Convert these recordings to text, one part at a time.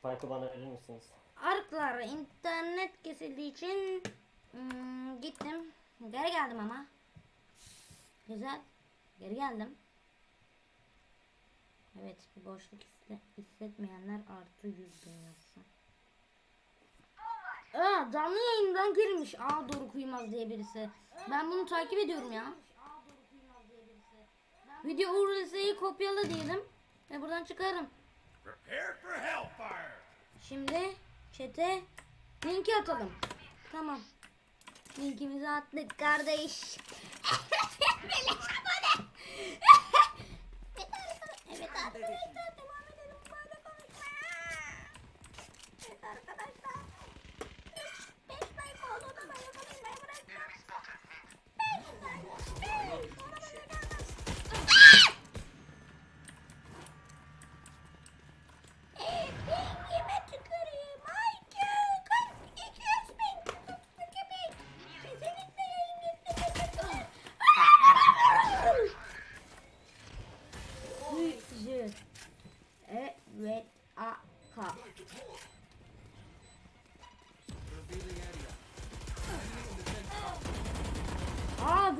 Spike'ı bana verir misiniz? Arklar internet kesildiği için hmm, gittim. Geri geldim ama. Güzel. Geri geldim. Evet bir boşluk hisse- hissetmeyenler artı 100 bin yazsın. Aa, canlı yayından girmiş. Aa doğru kuymaz diye birisi. Ben bunu takip ediyorum ya. Video URL'yi kopyala diyelim. Ve buradan çıkarım. Prepare for hellfire! Şimdi chat'e linki atalım. Tamam. Linkimizi attık kardeş.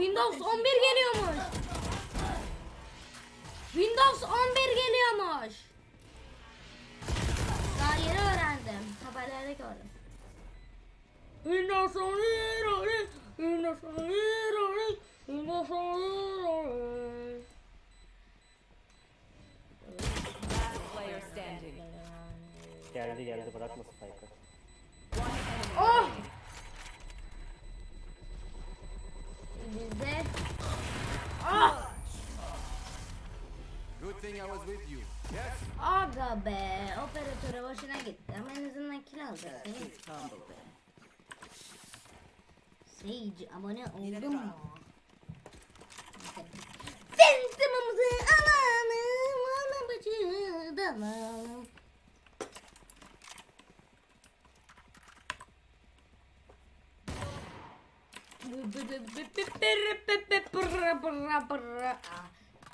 Windows 11 geliyormuş. Windows 11 geliyormuş. Daha yeni öğrendim. Haberlerde gördüm. Windows 11 Windows 11 Windows 11 Player standing. Geldi geldi bırakma Spike'ı. Oh! Bizde Ah! Good thing I was with you. Yes? Aga be operatöre boşuna gitti ama en azından kill aldı. Sage abone oldun mu? Sentimimizi alalım, arabacı dalalım.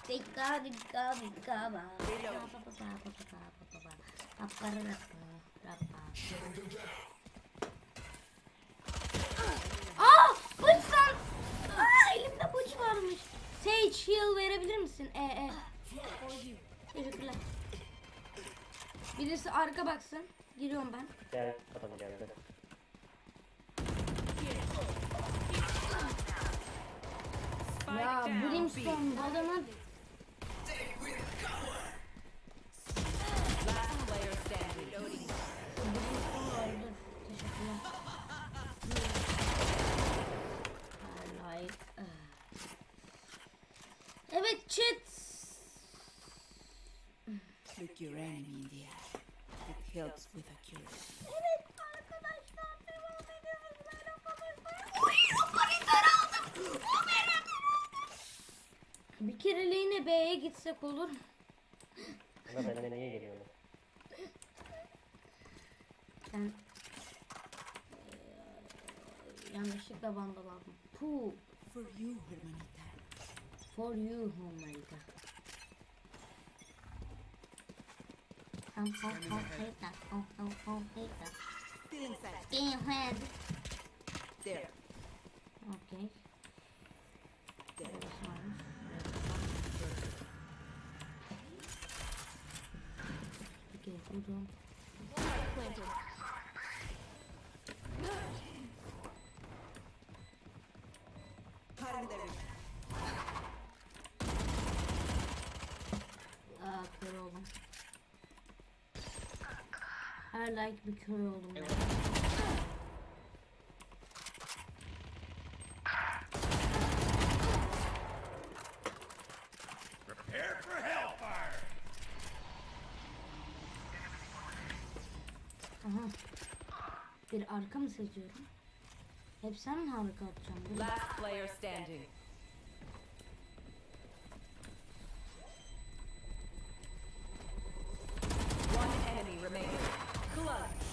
Dika dika ba. Aa, bıçsan. Aa, elimde bıç varmış. Sage heal verebilir misin? E e. Teşekkürler. Birisi arka baksın. Giriyorum ben. Gel adam geldi. Ya Spike down. B. Brimstone bu adamın Last player standing. Brimstone öldü. Teşekkürler. I like. ah. Evet chat. Look your enemy in the eye. It helps with accuracy. Evet arkadaşlar devam ediyoruz böyle konuşmaya. Uy, operatör aldım. O benim. Bir kereliğine B'ye gitsek olur. Ama benden niye geliyor? lan? Ben eee, yanlışlıkla bandaladım. Puh. For you, hermanita. For you, hum, hum, hita. Hum, hum, hum, hita. Still inside. Your head. There. Okay. There. Burası varmış. Okay, buldum. Aa, kör oldum. Her like bir kör oldum. ya. Prepare for hellfire! Aha. Arka mı seçiyorum? Hep sen mi harika atacaksın? Bu- Last player standing. One enemy remaining. Clutch.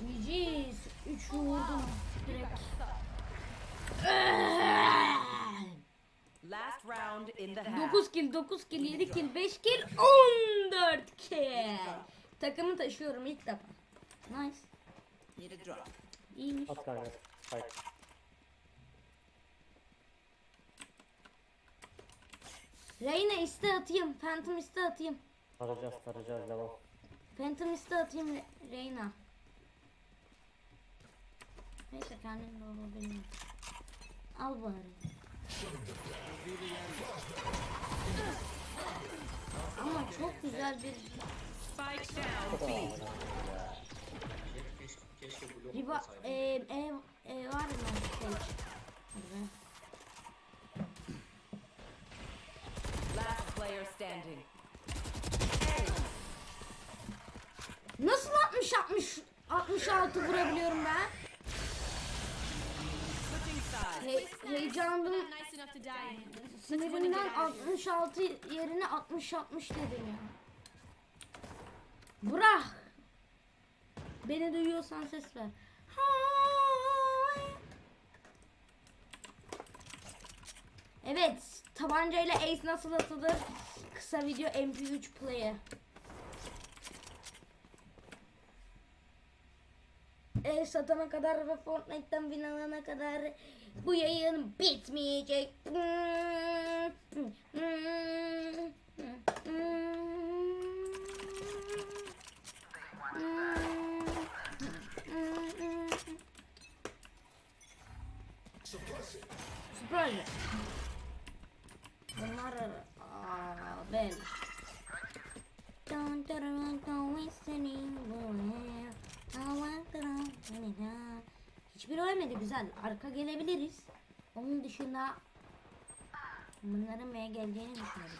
GG's. 3 vurdum direkt. Last round in the half. 9 kill, 9 kill, 7 kill, 5 kill, 14 kill. Takımı taşıyorum ilk defa. Nice. Need a drop. İyiymiş. At kanka. Spike. Reyna iste atayım. Phantom iste atayım. Tarayacağız tarayacağız devam. Phantom iste atayım Re- Reyna. Neyse kendim de olabilir. Al bari. Ama çok güzel bir Spike down B. riba e, e, e, var mı şey? Hadi be. Last player standing. Nasıl 60 60 66 vurabiliyorum ben? He, heyecanım sinirimden 66 yerine 60 60 dedim ya. Bırak. Beni duyuyorsan ses ver. Evet, tabancayla ace nasıl atılır? Kısa video MP3 player. e, satana kadar ve Fortnite'tan win alana kadar bu yayın bitmeyecek. Surprise. Bunlar aa, ben. Don't go listening. Hiçbir ölmedi güzel. Arka gelebiliriz. Onun dışında bunların M'ye geleceğini düşünüyorum.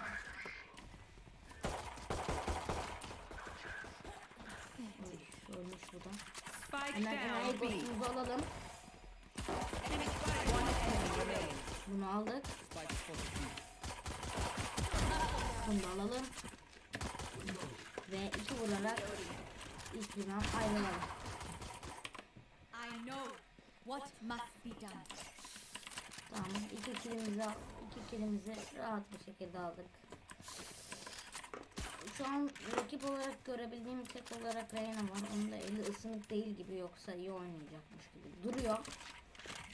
Oy, ölmüş bu da. Hemen ghostumuzu alalım. Bunu aldık. Bunu da alalım. Ve iki vurarak ilk günden ayrılalım. I know what must be done. Tamam. iki kilimizi, iki kilimizi rahat bir şekilde aldık. Şu an rakip olarak görebildiğim tek olarak Reyna var. Onun da eli ısınık değil gibi yoksa iyi oynayacakmış gibi duruyor.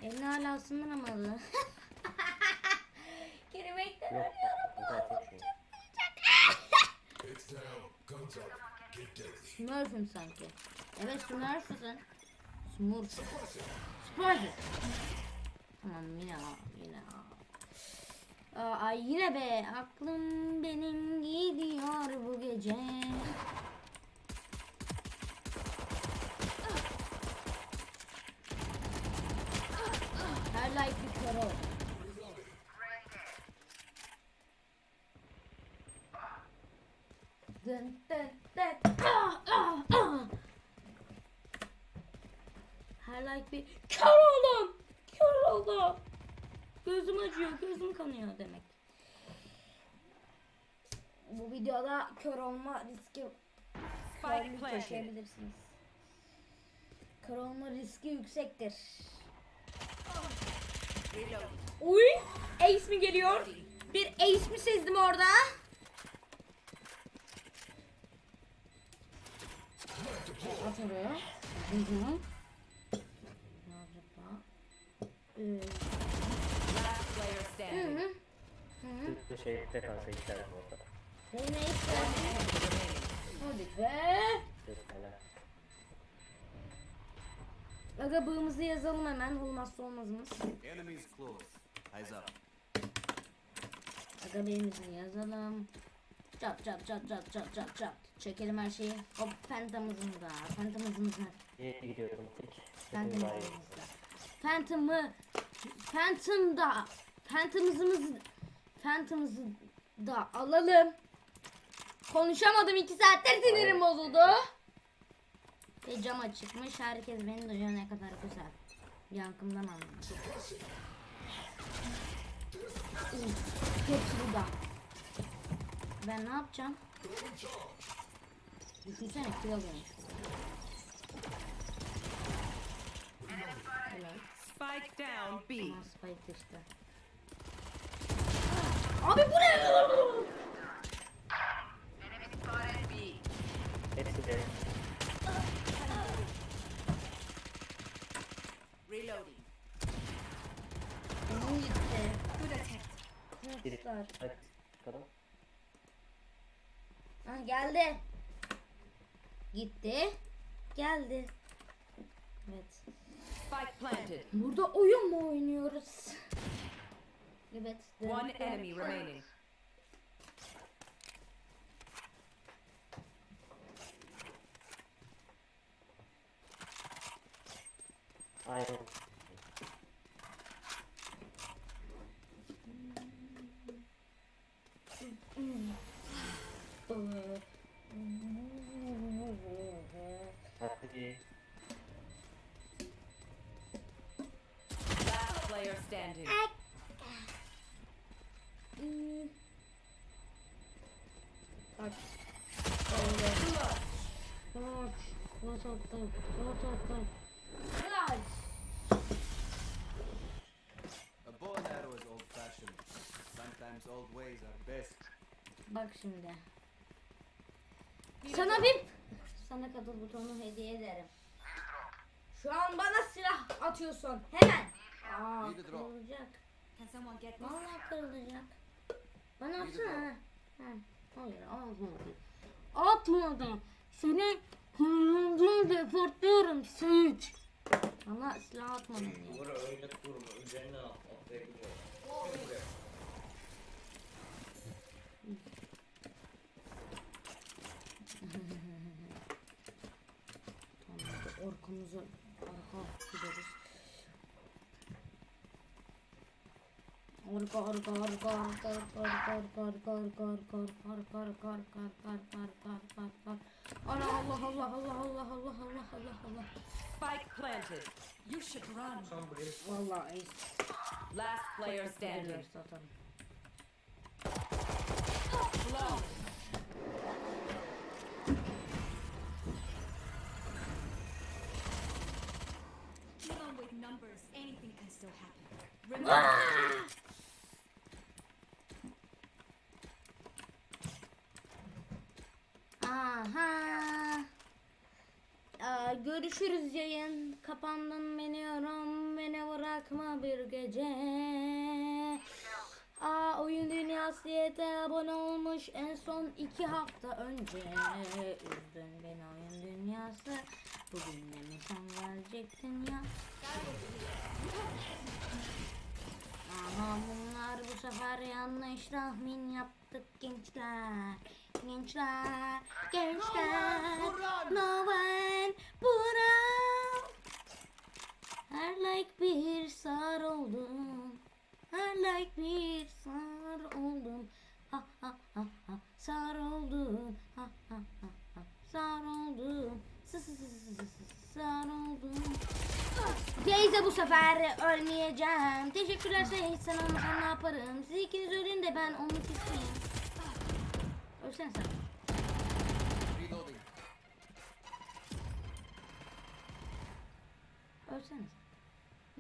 Elini hala ısındıramadı. Girmekten ölüyorum. Atayım şunu. Smurf'üm sanki. Evet Smurf'ısın. Smurf. Smurf. Tamam yine al, yine al. Aa, ay yine be aklım benim gidiyor bu gece. Her like bir kere oldu. Dın dın dın. Ah, ah, ah. Like bir kör oldum. Kör oldum. Gözüm acıyor, gözüm kanıyor demek. Bu videoda kör olma riski yaşayabilirsiniz. Kör olma riski yüksektir. Uy! Ace mi geliyor? Bir ace mi sezdim orada? At oraya. Hı hı. Birazcık daha. Last player standing. hı. Hı. Bir şey de kanka içeride orada. Geldi. Hadi be. Helal. Aga bağımızı yazalım hemen. Olmazsa olmazımız. Enemies close. Eyes up. Aga bağımızı yazalım. Çap çap çap çap çap çap çap. Çekelim her şeyi. Hop Phantom'ımızın da. Phantom'ımızın da. İyi gidiyorum. Tek. Phantom'ımızın da. Phantom'ı Phantom da Phantom'ımızı Phantom'ımızı da alalım. Konuşamadım iki saattir sinirim bozuldu. Ve cam açıkmış. Herkes beni duyuyor ne kadar güzel. Yankımdan anladım. Hepsi burada. Ben ne yapacağım? Düşünsene kilo gelmiş. Helal. Spike down B. Tamam Spike işte. Abi bu ne? Hepsi de. Reloading. Gitti. Good attempt. Biri. Geldi. Gitti. Geldi. Evet. Spike planted. Burada oyun mu oynuyoruz? Evet. One enemy remaining. Aynen. Standing. Hmm. Kaç. Öyle. Kaç. Kaç attım. Kaç attım. Kaç. A bow and arrow is old fashioned. Sometimes old ways are best. Bak şimdi. Sana bir sana katıl butonu hediye ederim. Şu an bana silah atıyorsun. Hemen. Aa, a drop. kırılacak. Can someone get this? Vallahi kırılacak. Bana atsana. ha. Ha, Hayır atmadı. Atmadı. Seni kırılınca deportluyorum Seç. Bana silah atmadın ya. Duvara öyle kurma. Üzerine at. Atlayabiliyor. Tamam, hadi orkamızı arka gideriz. Arka arka arka arka arka arka arka arka arka arka arka arka arka arka arka arka arka arka arka Ana Allah Allah Allah Allah Allah Allah Allah Allah Spike planted. You should run. Tam buraya Vallahi ace Last player standing. geliyor zaten. Even with numbers, anything can still happen. Remember, Aha. Aa, görüşürüz yayın. Kapandım beniyorum. Beni bırakma bir gece. Aa, oyun dünyası diyete abone olmuş en son iki hafta önce. Üzdün beni oyun dünyası. Bugün de mi sen gelecektin ya? Ama bunlar bu sefer yanlış tahmin yaptık gençler. Gençler, gençler. No one put out. Her like bir sar oldum. Her like bir sar oldum. Ha ha ha ha sar oldum. Ha ha ha ha sar oldum. Sı sı sı sı sar oldum. Teyze bu sefer ölmeyeceğim. Teşekkürler sen hiç olmasan ne yaparım. Siz ikiniz ölün de ben onu keseyim. Ölsene sen. Reloading. Ölsene sen.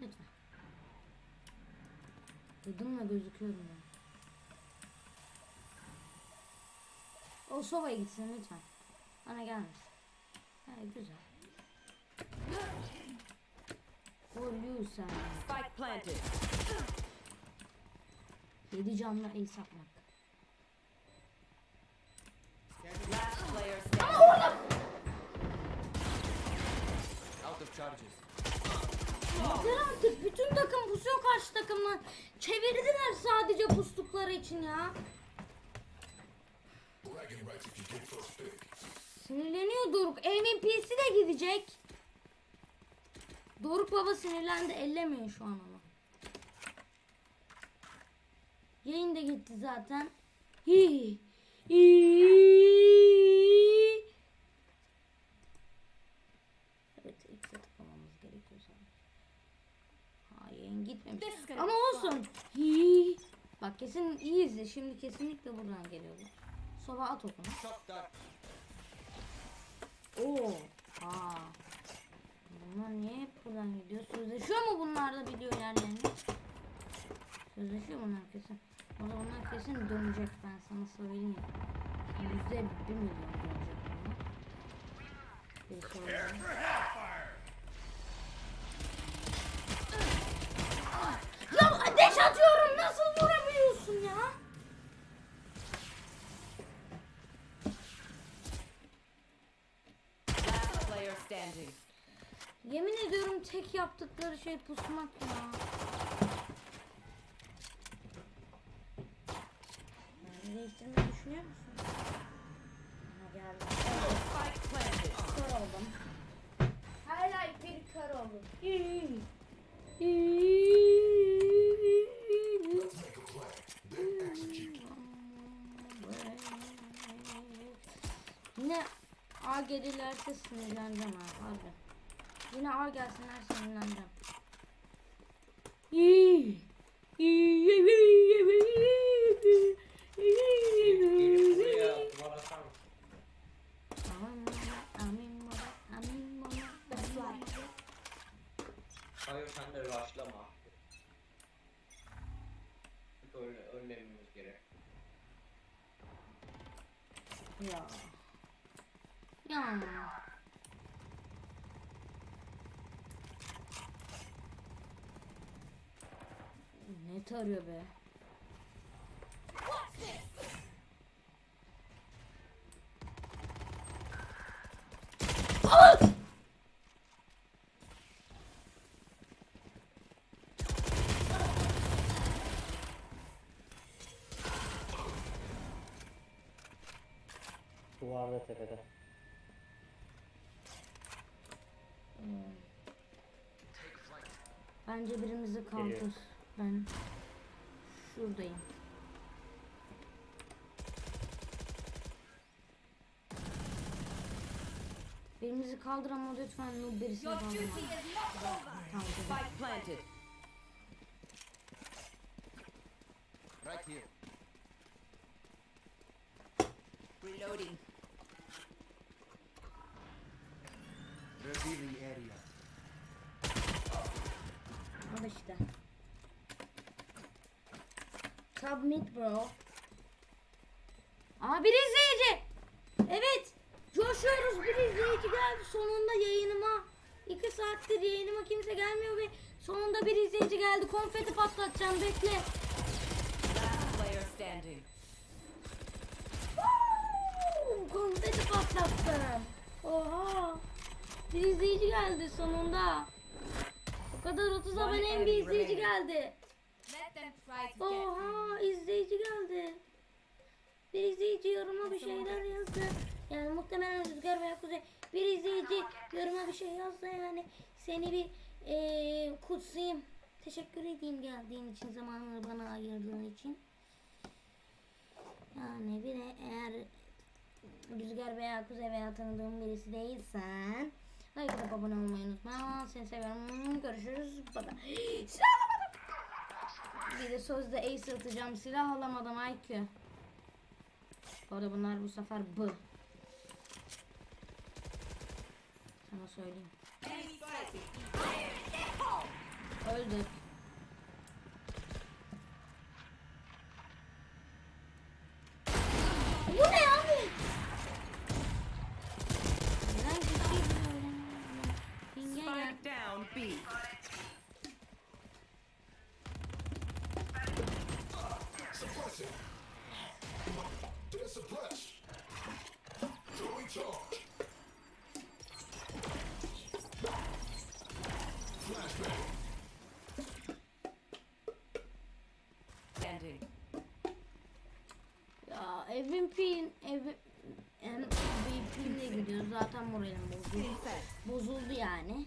Lütfen. Duydumla gözüküyorum ben. O sovaya gitsin lütfen. Bana gelmesin. Ha, güzel. For you sen. Spike planted. 7 canlı ace atmak. Charges. Yeter artık bütün takım pusuyor karşı takımdan. Çevirdiler sadece pustukları için ya. Sinirleniyor Doruk. MVP'si de gidecek. Doruk baba sinirlendi. Ellemiyor şu an ama. Yayın da gitti zaten. Hi. Hi. Yayın gitmemiş. Ama olsun. Hi. Bak kesin iyi izle. Şimdi kesinlikle buradan geliyorlar. Soba at okunu. Oo. Aa. Bunlar niye hep buradan gidiyor? Sözleşiyor mu bunlar da biliyor yerlerini? Sözleşiyor bunlar kesin. O da bunlar kesin dönecek ben sana söyleyeyim. Yüzde bir milyon dönecek bunlar. Bir sonra. ateş atıyorum. Nasıl vuramıyorsun ya? Yemin ediyorum tek yaptıkları şey pusmak ya. Değiştirmeyi düşünüyor musun? Sinirleneceğim ha abi. Yine A gelsinler sinirleneceğim. Hayır sen de rushlama. Önle, önlememiz gerek. Ya. Ya. Ne tarıyor be? Duvarda tepede. Bence birimizi kaldır. Geliyor. Ben şuradayım. Birimizi kaldır ama lütfen over. Kaldırdım. Spike planted. Right here. Reloading. Revealing area. Al işte. Submit bro. Aa bir izleyici. Evet. Coşuyoruz bir izleyici geldi sonunda yayınıma. İki saattir yayınıma kimse gelmiyor ve sonunda bir izleyici geldi. Konfeti patlatacağım bekle. Konfeti patlattım. Oha. Bir izleyici geldi sonunda. O kadar 30 One aboneyim bir izleyici geldi. Oha izleyici geldi. Bir izleyici yoruma bir şeyler yazdı. Yani muhtemelen Rüzgar veya Kuzey. Bir izleyici yoruma bir şey yazdı yani. Seni bir eee kutsayayım. Teşekkür edeyim geldiğin için, zamanını bana ayırdığın için. Yani bir de eğer Rüzgar veya Kuzey veya tanıdığım birisi değilsen atıp abone olmayı unutma. Seni seviyorum. Görüşürüz. Bye bye. Bir de sözde ace atacağım. Silah alamadım IQ. Bu arada bunlar bu sefer B. Sana söyleyeyim. Öldü. Bu ne abi? Neden? Ping'e Ya MVP'nin ev MVP'ne gidiyor. Zaten moralim bozuldu. Bozuldu yani.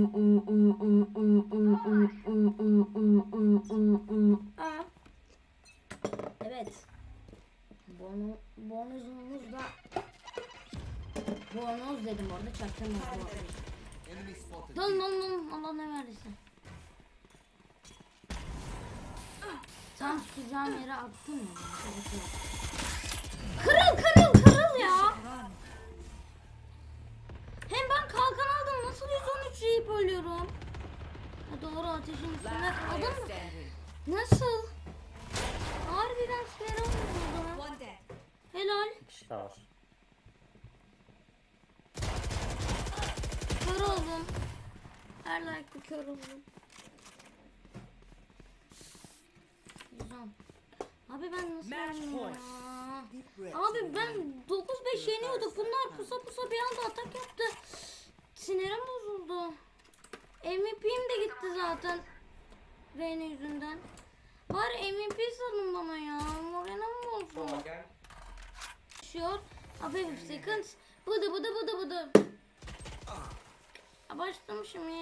Daha var. Kör oldum. Her like bir kör oldum. Güzel. Abi ben nasıl yendim ya? Abi ben 9-5 yeniyorduk. Bunlar pusa pusa bir anda atak yaptı. Sinirim bozuldu. MVP'm de gitti zaten. Reyna yüzünden. Bari MVP sanın bana ya. Moralim bozuldu. Yaşıyor. Abi seconds. Bıdı bıdı bıdı bıdı. Başlamışım yeni.